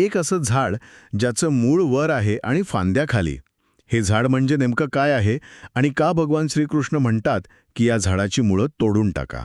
एक असं झाड ज्याचं मूळ वर आहे आणि फांद्या खाली हे झाड म्हणजे नेमकं काय आहे आणि का भगवान श्रीकृष्ण म्हणतात की या झाडाची मुळं तोडून टाका?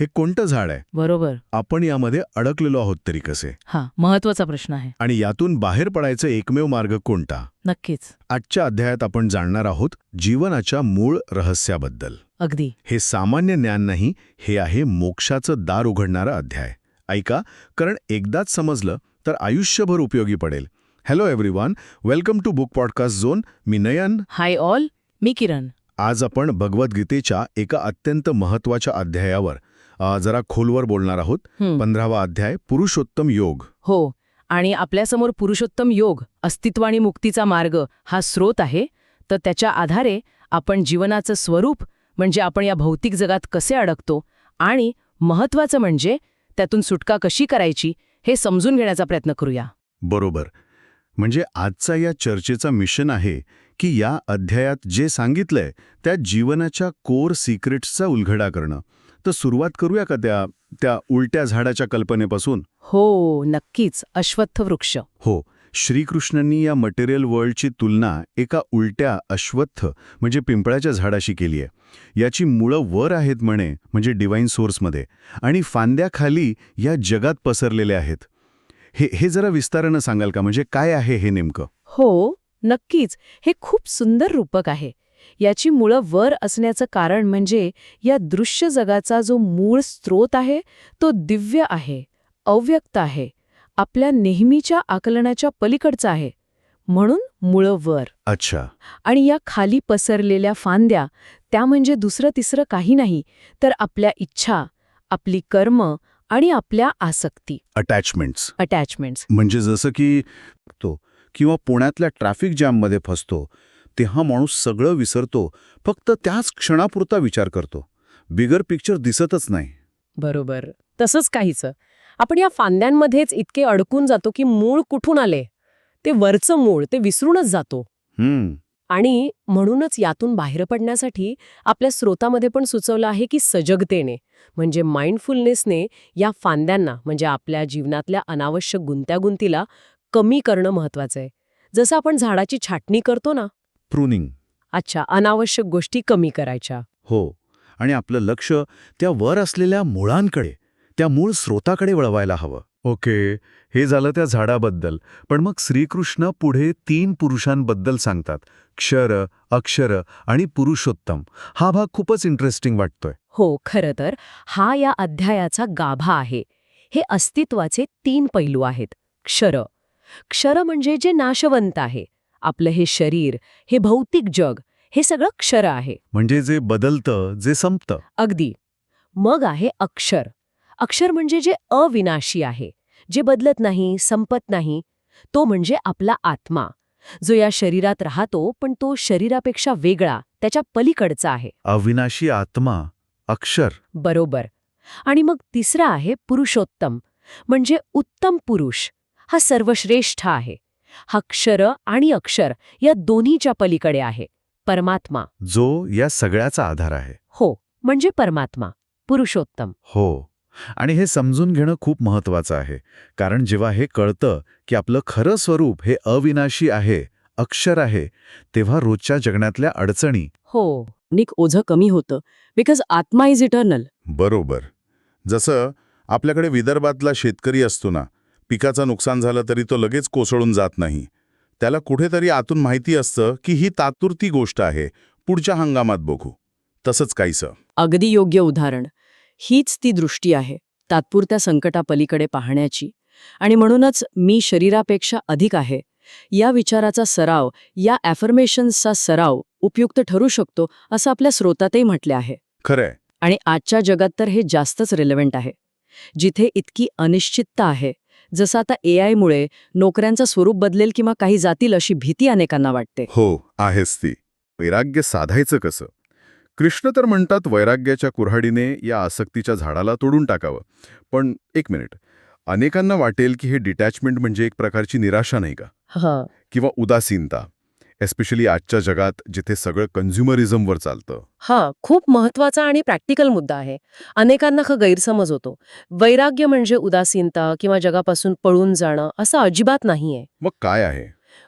हे कोणतं झाड आहे? बरोबर. आपण यामध्ये अडकलेलो आहोत तरी कसे? हा महत्त्वाचा प्रश्न आहे. आणि यातून बाहेर पडायचा एकमेव मार्ग कोणता? नक्कीच. आजच्या अध्यायात आपण जाणणार आहोत जीवनाच्या मूळ रहस्याबद्दल. अगदी. हे सामान्य ज्ञान नाही हे आहे मोक्षाचं दार उघडणारा अध्याय. ऐका कारण एकदाच समजलं तर आयुष्यभर उपयोगी पडेल. Hello everyone welcome to book podcast zone me Nayan. Hi all मी किरण. आज आपण भगवद्गीतेच्या एका अत्यंत महत्त्वाच्या अध्यायावर जरा खोलवर बोलणार आहोत. पंधरावा अध्याय पुरुषोत्तम योग. हो आणि आपल्यासमोर पुरुषोत्तम योग अस्तित्व आणि मुक्तीचा मार्ग हा स्रोत आहे. तर त्याच्या आधारे आपण जीवनाचं स्वरूप म्हणजे आपण या भौतिक जगात कसे अडकतो आणि महत्वाचं म्हणजे त्यातून सुटका कशी करायची हे समजून घेण्याचा प्रयत्न करूया. बरोबर. म्हणजे आजचा या चर्चेचा मिशन आहे की या अध्यायात जे सांगितलंय त्या जीवनाच्या कोर सिक्रेट्सचा उलगडा करणं. तर सुरुवात करूया का त्या त्या उलट्या झाडाच्या कल्पनेपासून? हो नक्कीच. अश्वत्थ वृक्ष हो. श्रीकृष्णांनी या मटेरियल वर्ल्डची तुलना एका उलट्या अश्वत्थ म्हणजे पिंपळाच्या झाडाशी केली आहे. याची मुळं वर आहेत म्हणे म्हणजे डिवाईन सोर्समध्ये आणि फांद्याखाली या जगात पसरलेल्या आहेत. हे हे जरा विस्तारानं सांगाल का? म्हणजे काय आहे हे नेमकं? हो नक्कीच. हे खूप सुंदर रूपक आहे. याची मुळं वर असण्याचं कारण म्हणजे या दृश्य जगाचा जो मूळ स्रोत आहे तो दिव्य आहे अव्यक्त आहे. आपल्या नेहमीच्या आकलनाच्या पलीकडचा आहे. म्हणून मुळं वर. अच्छा. आणि या खाली पसरलेल्या फांद्या त्या म्हणजे दुसरं तिसरं काही नाही तर आपल्या इच्छा आपली कर्म आणि आपल्या आसक्ती. अटॅचमेंट्स अटॅचमेंट्स म्हणजे जसं की तो किंवा पुण्यातल्या ट्रॅफिक जॅममध्ये फसतो तेव्हा माणूस सगळं विसरतो फक्त त्याच क्षणापुरता विचार करतो. बिगर पिक्चर दिसतच नाही. बरोबर. तसंच काहीचं. आपण या फांद्यांमध्येच इतके अडकून जातो की मूळ कुठून आले? ते वरचं मूळ ते विसरूनच जातो. हम्म. आणि म्हणूनच यातून बाहेर पडण्यासाठी आपल्या स्रोतामध्ये पण सुचवलं आहे की सजगतेने म्हणजे माइंडफुलनेसने या फांद्यांना म्हणजे आपल्या जीवनातल्या अनावश्यक गुंत्यागुंतीला कमी करणं महत्वाचं आहे जसं आपण झाडाची छाटणी करतो ना? प्रूनिंग अच्छा अनावश्यक गोष्टी कमी करायच्या. हो. आणि आपलं लक्ष त्या वर असलेल्या मुळांकडे त्या मूळ स्रोताकडे वळवायला हवं. ओके हे झालं त्या झाडाबद्दल. पण मग श्रीकृष्ण पुढे तीन पुरुषांबद्दल सांगतात. क्षर अक्षर आणि पुरुषोत्तम. हा भाग खूपच इंटरेस्टिंग वाटतोय. हो खरं तर. हा या अध्यायाचा गाभा आहे. हे अस्तित्वाचे तीन पैलू आहेत. क्षर. क्षर म्हणजे जे नाशवंत आहे. आपलं हे शरीर हे भौतिक जग हे सगळं क्षर आहे. म्हणजे जे बदलतं जे संपतं. अगदी. मग आहे अक्षर. अक्षर म्हणजे जे अविनाशी आहे जे बदलत नाही संपत नाही तो म्हणजे आपला आत्मा. जो या शरीरात राहतो पण तो शरीरापेक्षा वेगळा त्याच्या पलीकडचा आहे. अविनाशी आत्मा अक्षर. बरोबर. आणि मग तिसरा आहे पुरुषोत्तम म्हणजे उत्तम पुरुष. हा सर्वश्रेष्ठ आहे. हा क्षर आणि अक्षर या दोन्हीच्या पलीकडे आहे. परमात्मा. जो या सगळ्याचा आधार आहे. हो म्हणजे परमात्मा पुरुषोत्तम. हो. आणि हे समजून घेणं खूप महत्वाचं आहे. कारण जेव्हा हे कळतं की आपलं खरं स्वरूप हे अविनाशी आहे अक्षर आहे तेव्हा रोजच्या जगण्यातल्या अडचणी हो निक ओझं कमी होतं. बिकॉज आत्मा इज इटर्नल बरोबर. जसं आपल्याकडे विदर्भातला शेतकरी असतो ना पिकाचं नुकसान झालं तरी तो लगेच कोसळून जात नाही. त्याला कुठेतरी आतून माहिती असतं की ही तात्पुरती गोष्ट आहे पुढच्या हंगामात बघू. तसंच काहीसं. अगदी योग्य उदाहरण. हीच ती दृष्टी आहे तात्पुरत्या संकटापलीकडे पाहण्याची. आणि म्हणूनच मी शरीरापेक्षा अधिक आहे. या विचाराचा सराव या ॲफर्मेशन्सचा सराव उपयुक्त ठरू शकतो असं आपल्या स्रोतातही म्हटले आहे. खरंय. आणि आजच्या जगात तर हे जास्तच रिलेव्हंट आहे. जिथे इतकी अनिश्चितता आहे जसं आता ए आयमुळे नोकऱ्यांचं स्वरूप बदलेल किंवा काही जातील अशी भीती अनेकांना वाटते. हो आहेच ती. वैराग्य साधायचं कसं? कृष्ण तर म्हणतात वैराग्याच्या कुऱ्हाडीने या आसक्तीच्या झाडाला तोडून टाकावं. पण एक मिनिट. अनेकांना वाटेल की हे डिटॅचमेंट म्हणजे एक प्रकारची निराशा नाही का? हा. किंवा उदासीनता. एस्पेशली आजच्या जगात जिथे सगळं कन्झ्युमरिझमवर चालतं. हा खूप महत्त्वाचा आणि प्रॅक्टिकल मुद्दा आहे. अनेकांना हा गैरसमज होतो. वैराग्य म्हणजे उदासीनता किंवा जगापासून पळून जाणं असं अजिबात नाहीये. मग काय आहे?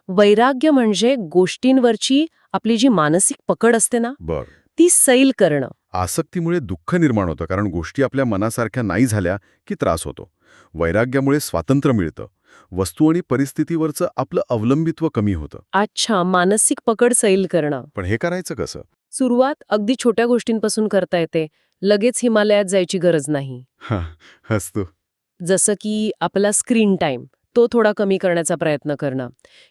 वैराग्य म्हणजे गोष्टींवरची आपली जी मानसिक पकड असते ना बर. ती सैल करणं. आसक्तीमुळे दुःख निर्माण होतं कारण गोष्टी आपल्या मनासारख्या नाही झाल्या की त्रास होतो. वैराग्यामुळे स्वातंत्र्य मिळतं. वस्तू आणि परिस्थितीवरचं आपलं अवलंबित्व कमी होतं. अच्छा मानसिक पकड सैल करणं. पण हे करायचं कसं? सुरुवात अगदी छोट्या गोष्टींपासून करता येते. लगेच हिमालयात जायची गरज नाही. हा हसतो. जसं की आपला स्क्रीन टाईम तो थोडा कमी करण्याचा प्रयत्न करणं.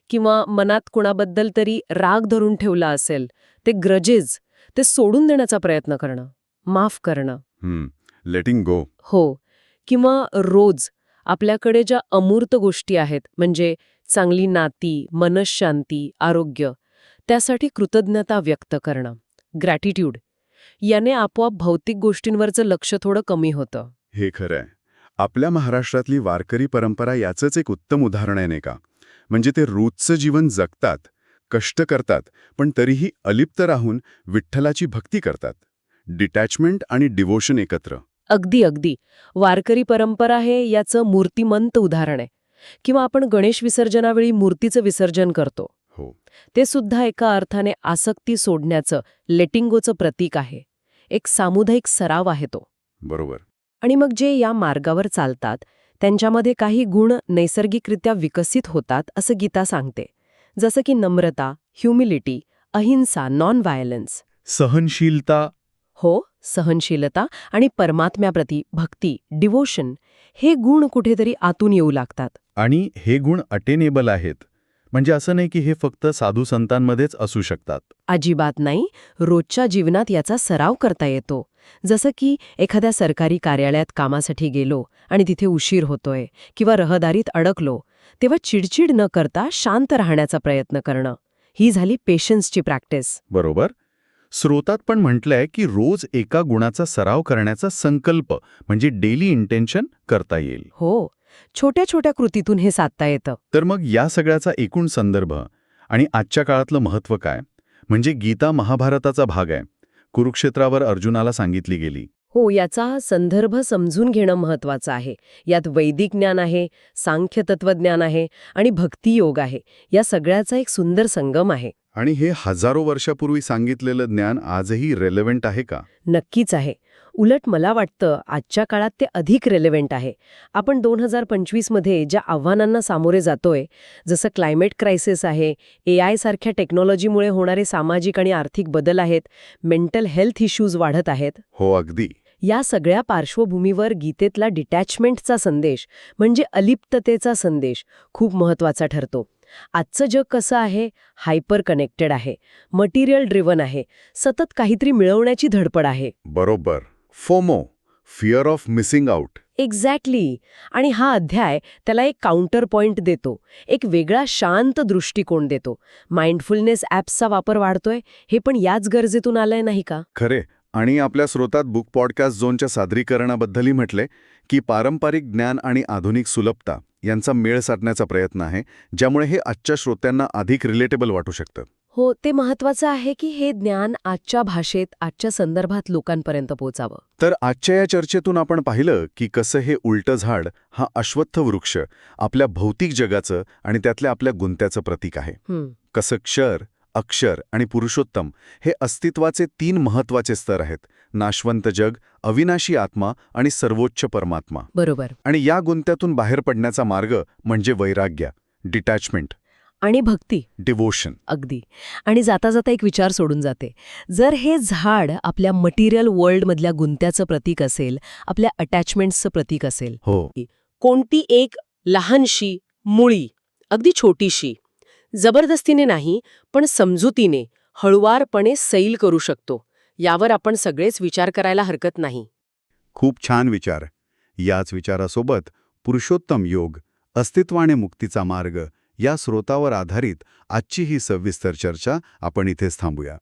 किंवा मनात कुणाबद्दल तरी राग धरून ठेवला असेल ते ग्रजेस ते सोडून देण्याचा प्रयत्न करणं माफ करणं. हम्म. लेटिंग गो हो. किंवा रोज आपल्याकडे ज्या अमूर्त गोष्टी आहेत म्हणजे चांगली नाती मनशांती आरोग्य त्यासाठी कृतज्ञता व्यक्त करणं. ग्रॅटिट्यूड याने आपोआप भौतिक गोष्टींवरचं लक्ष थोडं कमी होतं. हे खरं आहे आपल्या महाराष्ट्रातली वारकरी परंपरा याचंच एक उत्तम उदाहरण आहे नाही का? म्हणजे ते रोजचं जीवन जगतात कष्ट करतात पण तरीही अलिप्त राहून विठ्ठलाची भक्ती करतात. डिटॅचमेंट आणि डिवोशन एकत्र. अगदी अगदी. वारकरी परंपरा हे याचं मूर्तिमंत उदाहरण आहे. किंवा आपण गणेश विसर्जनावेळी मूर्तीचं विसर्जन करतो. हो. ते सुद्धा एका अर्थाने आसक्ती सोडण्याचं लेटिंगोचं प्रतीक आहे. एक सामुदायिक सराव आहे तो. बरोबर. आणि मग जे या मार्गावर चालतात त्यांच्यामध्ये काही गुण नैसर्गिकरित्या विकसित होतात असं गीता सांगते. जसं की नम्रता ह्युमिलिटी अहिंसा नॉन व्हायलन्स सहनशीलता. हो सहनशीलता आणि परमात्म्याप्रती भक्ती डिवोशन हे गुण कुठेतरी आतून येऊ लागतात. आणि हे गुण अटेनेबल आहेत. म्हणजे असं नाही की हे फक्त साधू संतांमध्येच असू शकतात. अजिबात नाही रोजच्या जीवनात याचा सराव करता येतो. जसं की एखाद्या सरकारी कार्यालयात कामासाठी गेलो आणि तिथे उशीर होतोय किंवा रहदारीत अडकलो तेव्हा चिडचिड न करता शांत राहण्याचा प्रयत्न करणं ही झाली पेशन्सची प्रॅक्टिस. बरोबर. स्रोतात पण म्हटलंय की रोज एका गुणाचा सराव करण्याचा संकल्प म्हणजे डेली इंटेन्शन करता येईल. हो छोट्या छोट्या कृतीतून हे साधता येतं. तर मग या सगळ्याचा एकूण संदर्भ आणि आजच्या काळातलं महत्त्व काय? म्हणजे गीता महाभारताचा भाग आहे. कुरुक्षेत्रावर अर्जुनाला सांगितली गेली. हो याचा संदर्भ समजून घेणं महत्वाचं आहे. यात वैदिक ज्ञान आहे सांख्य तत्वज्ञान आहे आणि भक्तियोग आहे. या सगळ्याचा एक सुंदर संगम आहे. आणि हे हजारो वर्षापूर्वी सांगितलेलं ज्ञान आजही रेलेव्हंट आहे का? नक्कीच आहे. उलट मला वाटतं आजच्या काळात ते अधिक रेलेव्हंट आहे. आपण दोन हजार पंचवीसमध्ये ज्या आव्हानांना सामोरे जातोय जसं क्लायमेट क्रायसिस आहे ए आय सारख्या टेक्नॉलॉजीमुळे होणारे सामाजिक आणि आर्थिक बदल आहेत मेंटल हेल्थ इश्यूज वाढत आहेत. हो अगदी. या सगळ्या पार्श्वभूमीवर गीतेतला डिटॅचमेंटचा संदेश म्हणजे अलिप्ततेचा संदेश खूप महत्त्वाचा ठरतो. आजचं जग कसं आहे? हायपर कनेक्टेड आहे. मटेरियल ड्रिव्हन आहे. सतत काहीतरी मिळवण्याची धडपड आहे. बरोबर. FOMO fear of missing out. Exactly. आणि हा अध्याय त्याला एक काउंटर पॉइंट देतो. एक वेगळा शांत दृष्टिकोन देतो. माइंडफुलनेस ॲप्सचा वापर वाढतोय. हे पण याच गरजेतून आलंय नाही का? खरे. आणि आपल्या स्रोतात बुक पॉडकास्ट झोनच्या सादरीकरणाबद्दलही म्हटले की पारंपरिक ज्ञान आणि आधुनिक सुलभता यांचा मेळ साधण्याचा प्रयत्न आहे ज्यामुळे हे आजच्या श्रोत्यांना अधिक रिलेटेबल वाटू शकतं. हो ते महत्वाचं आहे की हे ज्ञान आजच्या भाषेत आजच्या संदर्भात लोकांपर्यंत पोचावं. तर आजच्या या चर्चेतून आपण पाहिलं की कसं हे उलटं झाड हा अश्वत्थ वृक्ष आपल्या भौतिक जगाचं आणि त्यातल्या आपल्या गुंत्याचं प्रतीक आहे. कसं क्षर अक्षर आणि पुरुषोत्तम हे अस्तित्वाचे तीन महत्त्वाचे स्तर आहेत. नाशवंत जग अविनाशी आत्मा आणि सर्वोच्च परमात्मा. बरोबर. आणि या गुंत्यातून बाहेर पडण्याचा मार्ग म्हणजे वैराग्य डिटॅचमेंट. आणि भक्ती. डिवोशन अगदी. आणि जाता जाता एक विचार सोडून जाते. जर हे झाड आपल्या मटेरियल वर्ल्डमधल्या गुंत्याचं प्रतीक असेल आपल्या अटॅचमेंट्सचं प्रतीक असेल हो. कोणती एक लहानशी मुळी अगदी छोटीशी जबरदस्तीने नाही पण समजुतीने हळुवारपणे सैल करू शकतो यावर आपण सगळेच विचार करायला हरकत नाही. खूप छान विचार. याच विचारासोबत पुरुषोत्तम योग अस्तित्वाने मुक्तीचा मार्ग या स्रोतावर आधारित आजची ही सविस्तर चर्चा आपण इथेच थांबूया.